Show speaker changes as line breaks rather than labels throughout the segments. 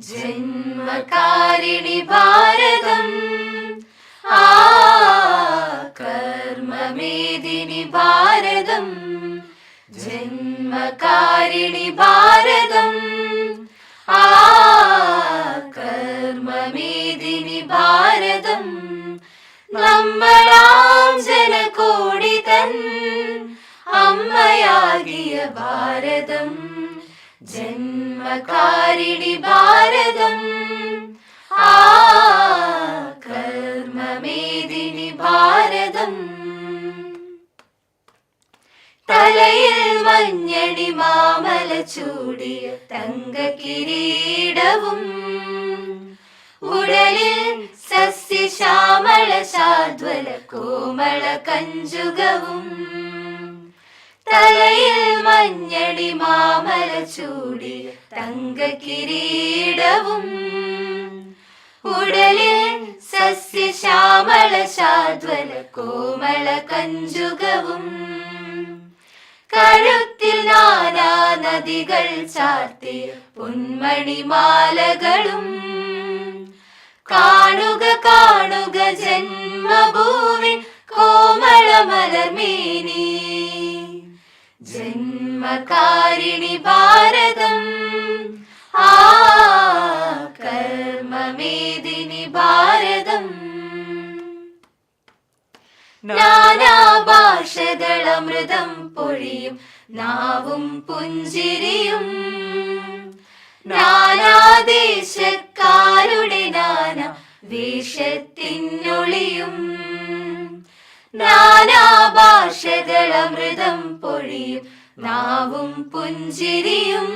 ജന്മകാരിണി ഭാരതം. ആ കർമ്മമേദിനി ഭാരതം. ജന്മകാരിണി ഭാരതം. ആ കർമ്മമേദിനി ഭാരതം. നമ്മളാം ജനകോടി തൻ അമ്മയാകിയ ഭാരതം. ജന്മകാരിണി ഭാരതം. ആ കർമ്മമേദിനി ഭാരതം. തലയിൽ മഞ്ഞണി മാമല ചൂടിയ തങ്ക കിരീടവും ഉടലിൽ സസ്യശ്യാമള ശാദ്വല കോമള കഞ്ചുകവും. തലയിൽ മഞ്ഞളി മാമല ചൂടി തങ്ക കിരീടവും ഉടലിൽ സസ്യശ്യാമള ശാദ്വല കോമള കഞ്ചുകവും. കഴുത്തിൽ നാനാ നദികൾ ചാർത്തിയ പൊന്മണിമാലകളും. കാണുക കാണുക ജന്മഭൂവിൻ കോമളമലർമേനി ജന്മകാരിണി ഭാരതം. ആ കർമ്മമേദിനി ഭാരതം. നാനാഭാഷകളമൃതം പൊഴിയും നാവും പുഞ്ചിരിയും. നാനാദേശക്കാരുടെ നാന വേഷത്തിനൊളിയും. നാനാഭാഷകളമൃതം പൊഴിയും. നാവും പുഞ്ചിരിയും.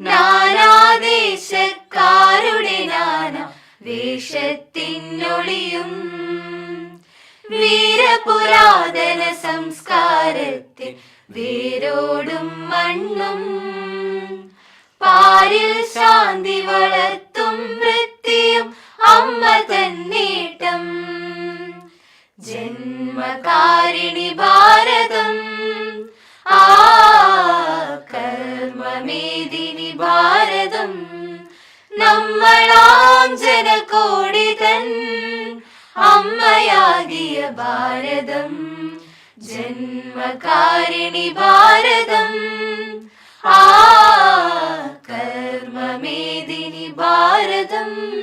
നാനാദേശക്കാരുടെ നാന വേഷത്തിനൊളിയും. വീരപുരാതന സംസ്കാരത്തിൽ വേരോടും മണ്ണും. പാരിൽ ശാന്തി വളർത്തും ജന്മകാരിണി ഭാരതം. ആ കർമ്മമേദിനി ഭാരതം. നമ്മളാം ജനകോടി തൻ അമ്മയാകിയ ഭാരതം. ജന്മകാരിണി ഭാരതം. ആ കർമ്മമേദിനി ഭാരതം.